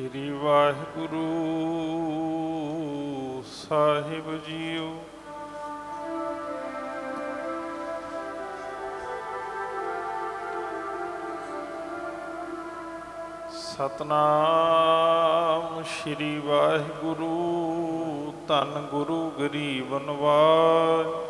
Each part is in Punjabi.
ਸ੍ਰੀ ਵਾਹਿਗੁਰੂ ਸਾਹਿਬ ਜੀਓ। ਸਤਨਾਮ ਸ੍ਰੀ ਵਾਹਿਗੁਰੂ ਧੰਨ ਗੁਰੂ ਗਰੀਬ ਨਵਾਜ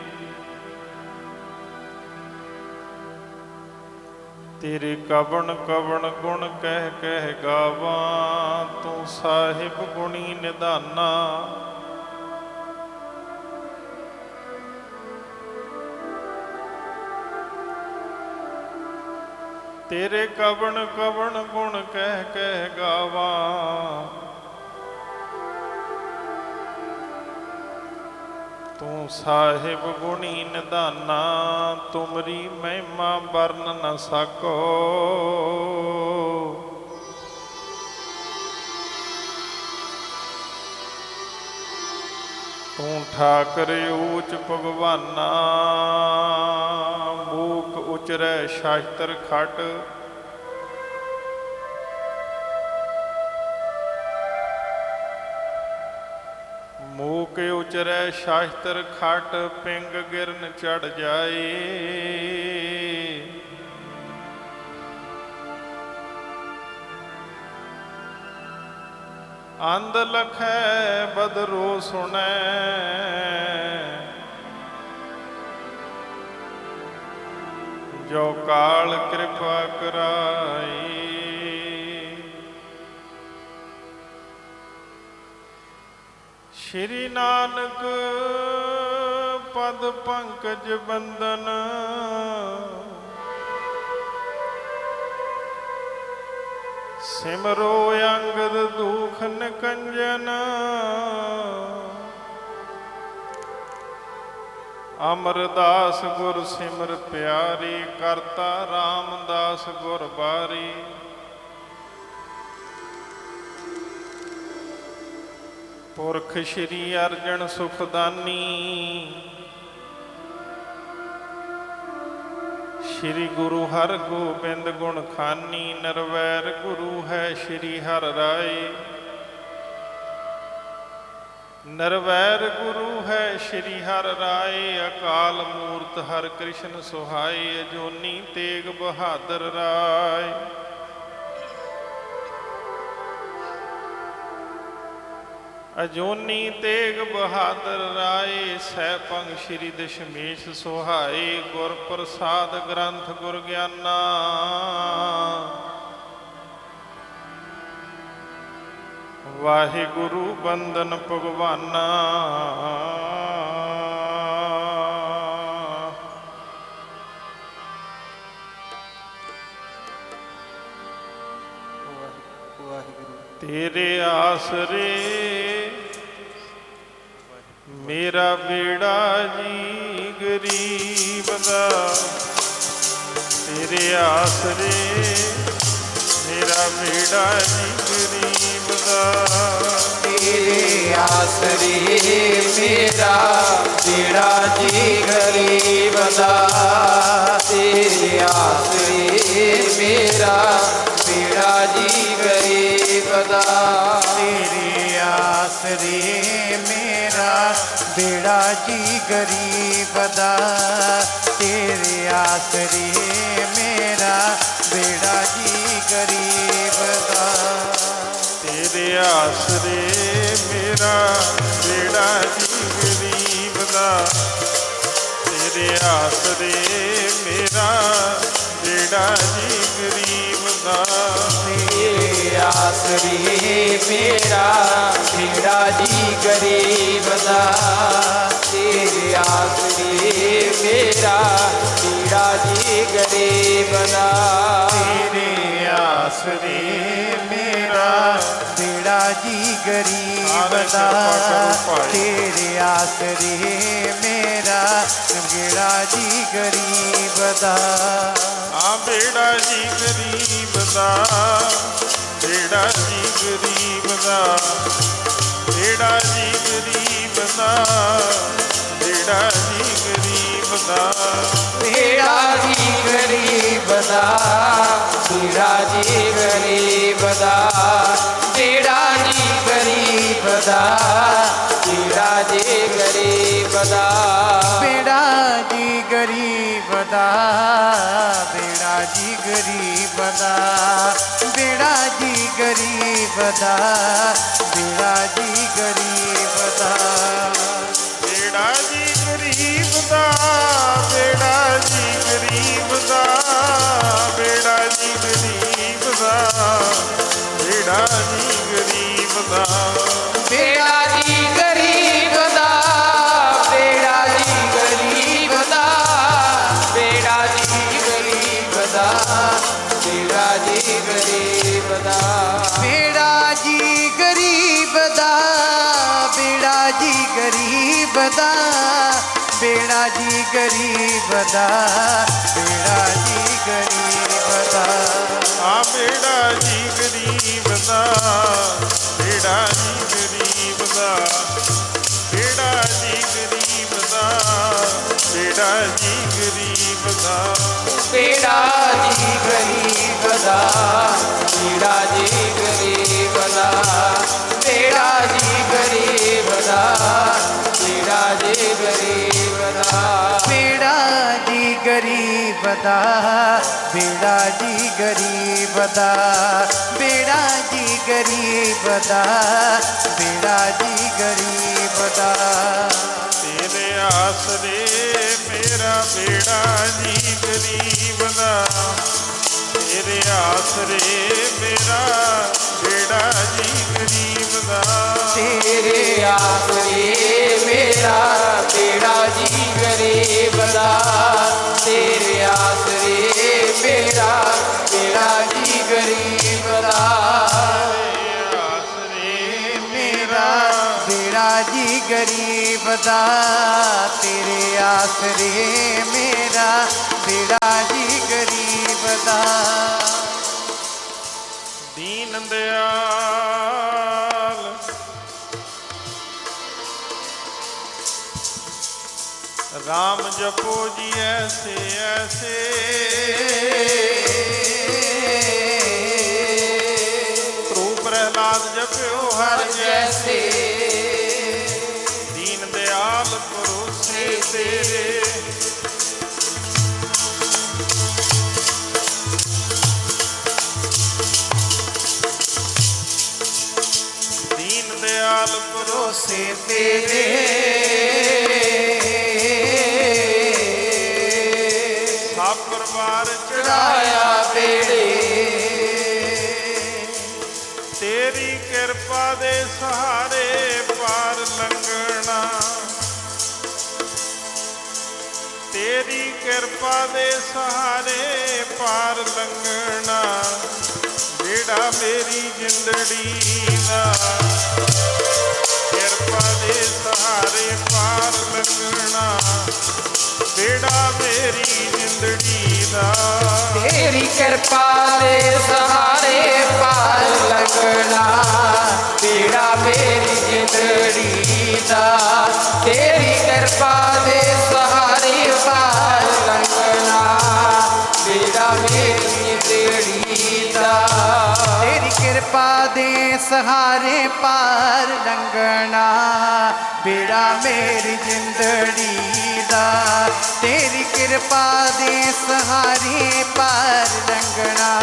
ਤੇਰੇ ਕਵਣ ਕਵਣ ਗੁਣ ਕਹਿ ਕਹਿ ਗਾਵਾਂ, ਤੂੰ ਸਾਹਿਬ ਗੁਣੀ ਨਿਧਾਨਾ। ਤੇਰੇ ਕਵਣ ਕਵਣ ਗੁਣ ਕਹਿ ਕਹਿ ਗਾਵਾਂ ਤੂੰ ਸਾਹਿਬ ਗੁਣੀ ਨਿਧਾਨਾ ਤੁਮਰੀ ਮਹਿਮਾ ਵਰਨ ਨ ਸਕੋ। ਤੂੰ ਠਾਕਰ ਊਚ ਭਗਵਾਨਾ ਬੂਕ ਉਚਰੈ ਸ਼ਾਸਤਰ ਖਟ। ਮੂਕ ਉਚਰੈ ਸ਼ਾਸਤਰ ਖਟ ਪਿੰਗ ਗਿਰਨ ਚੜ ਜਾਏ। ਅੰਧ ਲਖੈ ਬਦਰੋ ਸੁਣੈ। ਜੋ ਕਾਲ ਕਿਰਪਾ ਕਰਾਈ। ਸ਼੍ਰੀ ਨਾਨਕ ਪਦ ਪੰਕਜ ਬੰਦਨ ਸਿਮਰੋ ਅੰਗਦ ਦੁਖ ਨਕੰਜਨ। ਅਮਰਦਾਸ ਗੁਰ ਸਿਮਰ ਪਿਆਰੀ, ਕਰਤਾ ਰਾਮਦਾਸ ਗੁਰ ਬਾਰੀ। ਪੁਰਖ ਸ਼੍ਰੀ ਅਰਜਨ ਸੁਖਦਾਨੀ। ਸ਼੍ਰੀ ਗੁਰੂ ਹਰ ਗੋਬਿੰਦ ਗੁਣ ਖਾਨੀ, ਨਰਵੈਰ ਗੁਰੂ ਹੈ ਸ਼੍ਰੀ ਹਰ ਰਾਏ। ਨਰਵੈਰ ਗੁਰੂ ਹੈ ਸ਼੍ਰੀ ਹਰ ਰਾਏ, ਅਕਾਲ ਮੂਰਤ ਹਰ ਕ੍ਰਿਸ਼ਨ ਸੁਹਾਏ, ਅਜੋਨੀ ਤੇਗ ਬਹਾਦਰ ਰਾਏ। ਅਜੋਨੀ ਤੇਗ ਬਹਾਦਰ ਰਾਏ ਸਹਿਪੰਗ ਸ਼੍ਰੀ ਦਸ਼ਮੇਸ਼ ਸੁਹਾਏ ਗੁਰ ਪ੍ਰਸਾਦ ਗ੍ਰੰਥ ਗੁਰ ਗਿਆਨਾ ਵਾਹਿਗੁਰੂ ਬੰਦਨ ਭਗਵਾਨਾ। ਵਾਹਿਗੁਰੂ। ਤੇਰੇ ਆਸਰੇ ਮੇਰਾ ਬੇੜਾ ਜੀ ਗਰੀਬ ਦਾ, ਤੇਰੇ ਆਸਰੇ ਮੇਰਾ ਬੇੜਾ ਜੀ ਗਰੀਬ ਦਾ। ਤੇਰੇ ਆਸਰੇ ਮੇਰਾ ਬੇੜਾ ਜੀ ਗਰੀਬ ਦਾ, ਤੇਰੇ ਆਸਰੇ ਮੇਰਾ ਜਿਹੜਾ ਜੀ ਗਰੀਬ ਦਾ। ਬੇੜਾ ਜੀ ਗਰੀਬ ਦਾ, ਤੇਰੇ ਆਸਰੇ ਮੇਰਾ ਬੇੜਾ ਜੀ ਗਰੀਬ ਦਾ। ਤੇਰੇ ਆਸਰੇ ਮੇਰਾ ਬੇੜਾ ਜੀ ਗਰੀਬ ਦਾ, ਤੇਰੇ ਆਸਰੇ ਮੇਰਾ ਬੇੜਾ ਜੀ ਗਰੀਬ ਦਾ। ਆਸਰੀ ਮੇਰਾ ਮੇਰਾ ਜੀ ਗਰੀਬ ਦਾ ਤੇਰੇ ਆਸਰੀ ਮੇਰਾ ਮੇਰਾ ਜੀ ਗਰੀਬ ਦਾ ਤੇਰੇ ਆਸਰੀ ਮੇਰਾ ਮੇਰਾ ਜੀ ਗਰੀਬ ਦਾ ਤੇਰੇ ਆਸਰੀ ਮੇਰਾ ਮੇਰਾ ਜੀ ਗਰੀਬ ਦਾ ਆ ਮੇਰਾ ਜੀ ਗਰੀਬ ਦਾ ਬੇੜਾ ਜੀ ਗਰੀਬ ਦਾ ਬੇੜਾ ਜੀ ਗਰੀਬ ਦਾ ਬੇੜਾ ਜੀ ਗਰੀਬ ਦਾ ਬੇੜਾ ਜੀ ਗਰੀਬ ਦਾ ਬੇੜਾ ਜੀ ਗਰੀਬ ਦਾ ਬੇੜਾ ਜੀ ਗਰੀਬ ਦਾ ਬੇੜਾ ਜੀ ਗਰੀਬ ਦਾ ਬੇੜਾ ਜੀ ਗਰੀਬ ਦਾ, ਬੇੜਾ ਜੀ ਗਰੀਬ ਦਾ, ਬੇੜਾ ਜੀ ਗਰੀਬ ਦਾ, ਬੇੜਾ ਜੀ ਗਰੀਬ ਦਾ। ਬੇੜਾ ਜੀ ਗਰੀਬ ਦਾ, ਬੇੜਾ ਜੀ ਗਰੀਬ ਦਾ, ਬੇੜਾ ਜੀ ਗਰੀਬ ਦਾ, ਬੇੜਾ ਜੀ ਗਰੀਬ ਦਾ। ਜੀ ਗਰੀਬ ਦਾ ਬੇੜਾ ਜੀ ਗਰੀਬ ਦਾ। ਆ ਬੇੜਾ ਜੀ ਗਰੀਬ ਦਾ ਬੇੜਾ ਜੀ ਗਰੀਬ ਦਾ। ਬੇੜਾ ਜੀ ਗਰੀਬ ਦਾ ਬੇੜਾ ਜੀ ਗਰੀਬ ਦਾ। ਬੇੜਾ ਜੀ ਗਰੀਬ ਦਾ ਬੇੜਾ ਜੀ ਗਰੀਬ ਦਾ ਬੇੜਾ ਜੀ ਗਰੀਬ ਦਾ ਬੇੜਾ ਜੀ ਗਰੀਬ ਦਾ ਬੇੜਾ ਜੀ ਗਰੀਬ ਦਾ ਤੇਰੇ ਆਸਰੇ ਮੇਰਾ ਬੇੜਾ ਜੀ ਗਰੀਬ ਦਾ ਤੇਰੇ ਆਸਰੇ ਮੇਰਾ ਬੇੜਾ ਜੀ ਗਰੀਬ ਦਾ ਤੇਰੇ ਆਸਰੇ ਗਰੀਬ ਤੇਰੇ ਆਸਰੇ ਮੇਰਾ ਬੇੜਾ ਜੀ ਗਰੀਬ ਦਾ। ਦੀਨ ਦਿਆਲ। ਰਾਮ ਜਪੋ ਜੀ ਐਸੇ ਐਸੇ। ਧਰੂ ਪ੍ਰਹਲਾਦ ਜਪਿਓ ਹਰ ਜੈਸੇ। ਤੇਰੇ ਦੀਨ ਦਿਆਲ ਪਰੋਸੇ ਸੇ ਤੇਰੇ ਸਭ ਪਰਿਵਾਰ ਚੜਾਇਆ ਆਇਆ ਬੇੜੇ ਤੇਰੀ ਕਿਰਪਾ ਦੇ ਸਹਾਰੇ ਪਾਰ ਲੰਘਣਾ ਤੇਰੀ ਕਿਰਪਾ ਦੇ ਸਹਾਰੇ ਪਾਰ ਲੰਘਣਾ, ਜਿਹੜਾ ਮੇਰੀ ਜਿੰਦੜੀ ਦਾ। ਕਿਰਪਾ ਦੇ ਸਹਾਰੇ ਪਾਰ ਲੰਘਣਾ, ਜਿਹੜਾ ਮੇਰੀ ਜਿੰਦੜੀ ਦਾ। ਤੇਰੀ ਕਿਰਪਾ ਦੇ ਸਹਾਰੇ ਪਾਰ ਲੰਘਣਾ ਤੇਰਾ ਮੇਰੀ ਜਿੰਦੜੀ ਦਾ। ਤੇਰੀ ਕਿਰਪਾ ਸਹਾਰੇ ਪਾਰ ਲੰਘਣਾ, ਬੇੜਾ ਮੇਰੀ ਜਿੰਦੜੀ ਦਾ। ਤੇਰੀ ਕਿਰਪਾ ਦੇ ਸਹਾਰੇ ਪਾਰ ਲੰਘਣਾ,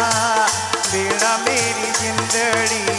ਬੇੜਾ ਮੇਰੀ ਜਿੰਦੜੀ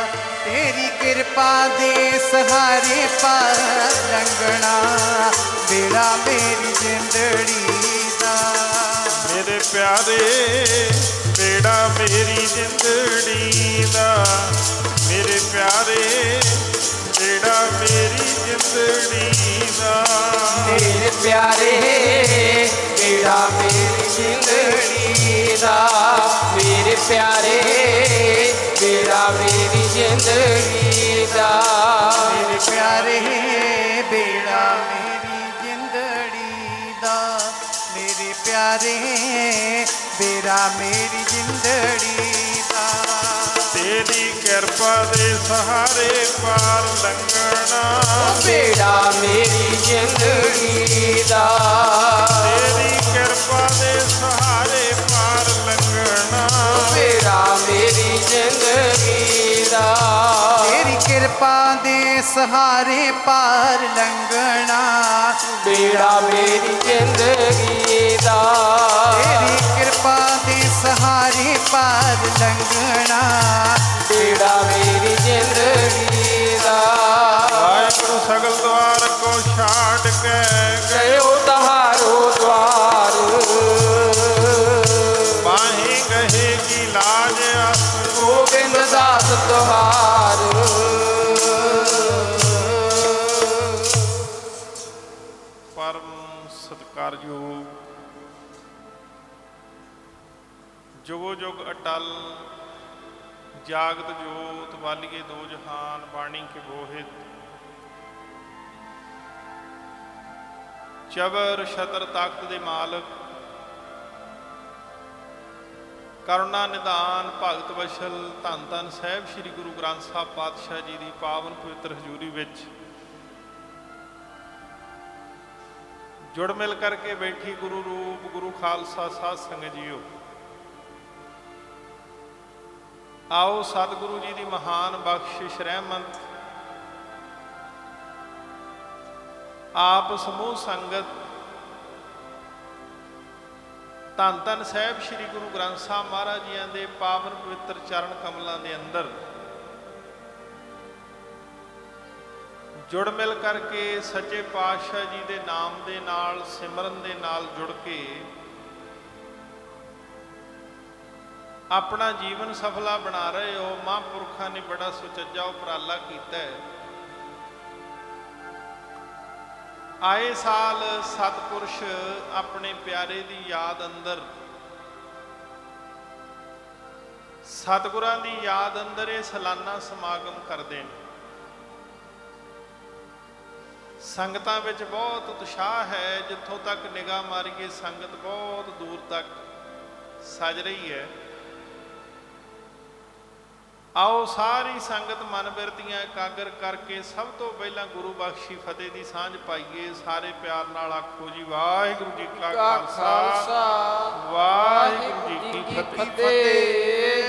ਕਿਰਪਾ ਦੇ ਸਹਾਰੇ ਪਾਰ ਲੰਘਣਾ ਬੇੜਾ ਮੇਰੀ ਜਿੰਦੜੀ ਦਾ। ਮੇਰੇ ਪਿਆਰੇ ਬੇੜਾ ਮੇਰੀ ਜਿੰਦੜੀ ਦਾ। ਮੇਰੇ ਪਿਆਰੇ ਬੇੜਾ ਮੇਰੀ ਜਿੰਦੜੀ ਦਾ। ਮੇਰੇ ਪਿਆਰੇ ਬੇੜਾ ਮੇਰੀ ਜ਼ਿੰਦੜੀ ਦਾ ਮੇਰੇ ਪਿਆਰੇ ਬੇੜਾ ਮੇਰੀ ਜ਼ਿੰਦਗੀ ਦਾ। ਮੇਰੇ ਪਿਆਰੇ ਬੇੜਾ ਮੇਰੀ ਜਿੰਦੜੀ ਦਾ। ਮੇਰੇ ਪਿਆਰੇ ਬੇੜਾ ਮੇਰੀ ਜਿੰਦੜੀ ਦਾ। ਤੇਰੀ ਕਿਰਪਾ ਦੇ ਸਹਾਰੇ ਪਾਰ ਲੰਘਣਾ। ਬੇੜਾ ਮੇਰੀ ਜ਼ਿੰਦਗੀ ਦਾ। ਤੇਰੀ ਕਿਰਪਾ ਦੇ ਸਹਾਰੇ ਪਾਰ ਲੰਘਣਾ। ਬੇੜਾ ਮੇਰੀ ਜ਼ਿੰਦਗੀ ਦਾ। ਤੇਰੀ ਕਿਰਪਾ ਦੇ ਸਹਾਰੇ ਪਾਰ ਲੰਘਣਾ। ਬੇੜਾ ਮੇਰੀ ਜ਼ਿੰਦਗੀ ਦਾ। ਤੇਰੀ ਕਿਰਪਾ ਦੇ ਸਹਾਰੇ ਪਾਰ ਲੰਘਣਾ। ਬੇੜਾ ਮੇਰੀ ਜ਼ਿੰਦਗੀ ਦਾ। ਵਾਹਿਗੁਰੂ ਸਗਲ ਦਵਾਰ ਕੋ ਛਾੜ ਕੇ ਗਇਓ ਤਹਾਰੋ ਦਵਾਰ। ਗਹੇ ਕੀ ਲਾਜ ਅਸ ਗੋਬਿੰਦ ਦਾਸ ਤੁਹਾਰ। ਪਰਮ ਸਤਕਾਰਯੋਗ ਜੁਗੋ ਜੁਗ ਅਟਲ ਜਾਗਤ ਜੋਤ ਵਾਲੀਏ ਦੋ ਜਹਾਨ ਬਾਣੀ ਕੇ ਬੋਹਿਤ। ਚਬਰ ਛਤਰ ਤਖਤ ਦੇ ਮਾਲਕ ਕਰੁਣਾ ਨਿਧਾਨ ਭਗਤ ਵਸ਼ਲ ਧੰਨ ਧੰਨ ਸਾਹਿਬ ਸ੍ਰੀ ਗੁਰੂ ਗ੍ਰੰਥ ਸਾਹਿਬ ਪਾਤਸ਼ਾਹ ਜੀ ਦੀ ਪਾਵਨ ਪਵਿੱਤਰ ਹਜ਼ੂਰੀ ਵਿੱਚ ਜੁੜ ਮਿਲ ਕਰਕੇ ਬੈਠੀ ਗੁਰੂ ਰੂਪ, ਗੁਰੂ ਖਾਲਸਾ, ਸਾਧ ਸੰਗਤ ਜੀਓ। ਆਓ ਸਤਿਗੁਰੂ ਜੀ ਦੀ ਮਹਾਨ ਬਖਸ਼ਿਸ਼ ਰਹਿਮਤ। ਆਪ ਸਮੂਹ ਸੰਗਤ ਧੰਨ ਧੰਨ ਸਾਹਿਬ ਸ੍ਰੀ ਗੁਰੂ ਗ੍ਰੰਥ ਸਾਹਿਬ ਮਹਾਰਾਜ ਜੀਆਂ ਦੇ ਪਾਵਨ ਪਵਿੱਤਰ ਚਰਨ ਕਮਲਾਂ ਦੇ ਅੰਦਰ। ਜੁੜ ਮਿਲ ਕਰਕੇ ਸੱਚੇ ਪਾਤਸ਼ਾਹ ਜੀ ਦੇ ਨਾਮ ਦੇ ਨਾਲ, ਸਿਮਰਨ ਦੇ ਨਾਲ ਜੁੜ ਕੇ ਆਪਣਾ ਜੀਵਨ ਸਫਲਾ ਬਣਾ ਰਹੇ ਹੋ, ਮਹਾਂਪੁਰਖਾਂ ਨੇ ਬੜਾ ਸੁਚੱਜਾ ਉਪਰਾਲਾ ਕੀਤਾ ਹੈ। ਆਏ ਸਾਲ ਸਤਪੁਰਸ਼ ਆਪਣੇ ਪਿਆਰੇ ਦੀ ਯਾਦ ਅੰਦਰ। ਸਤਿਗੁਰਾਂ ਦੀ ਯਾਦ ਅੰਦਰ ਇਹ ਸਾਲਾਨਾ ਸਮਾਗਮ ਕਰਦੇ ਨੇ। ਸੰਗਤਾਂ ਵਿੱਚ ਬਹੁਤ ਉਤਸ਼ਾਹ ਹੈ, ਜਿੱਥੋਂ ਤੱਕ ਨਿਗਾਹ ਮਾਰੀਏ, ਸੰਗਤ ਬਹੁਤ ਦੂਰ ਤੱਕ ਸਜ ਰਹੀ ਹੈ। ਆਓ ਸਾਰੀ ਸੰਗਤ ਮਨ ਬਿਰਤੀਆਂ ਇਕਾਗਰ ਕਰਕੇ ਸਭ ਤੋਂ ਪਹਿਲਾਂ ਗੁਰੂ ਬਖਸ਼ੀ ਫਤਿਹ ਦੀ ਸਾਂਝ ਪਾਈਏ। ਸਾਰੇ ਪਿਆਰ ਨਾਲ ਆਖੋ ਜੀ ਵਾਹਿਗੁਰੂ ਜੀ ਕਾ ਖਾਲਸਾ। ਵਾਹਿਗੁਰੂ ਜੀ ਕੀ ਫਤਿਹ। ਫਤਿਹ।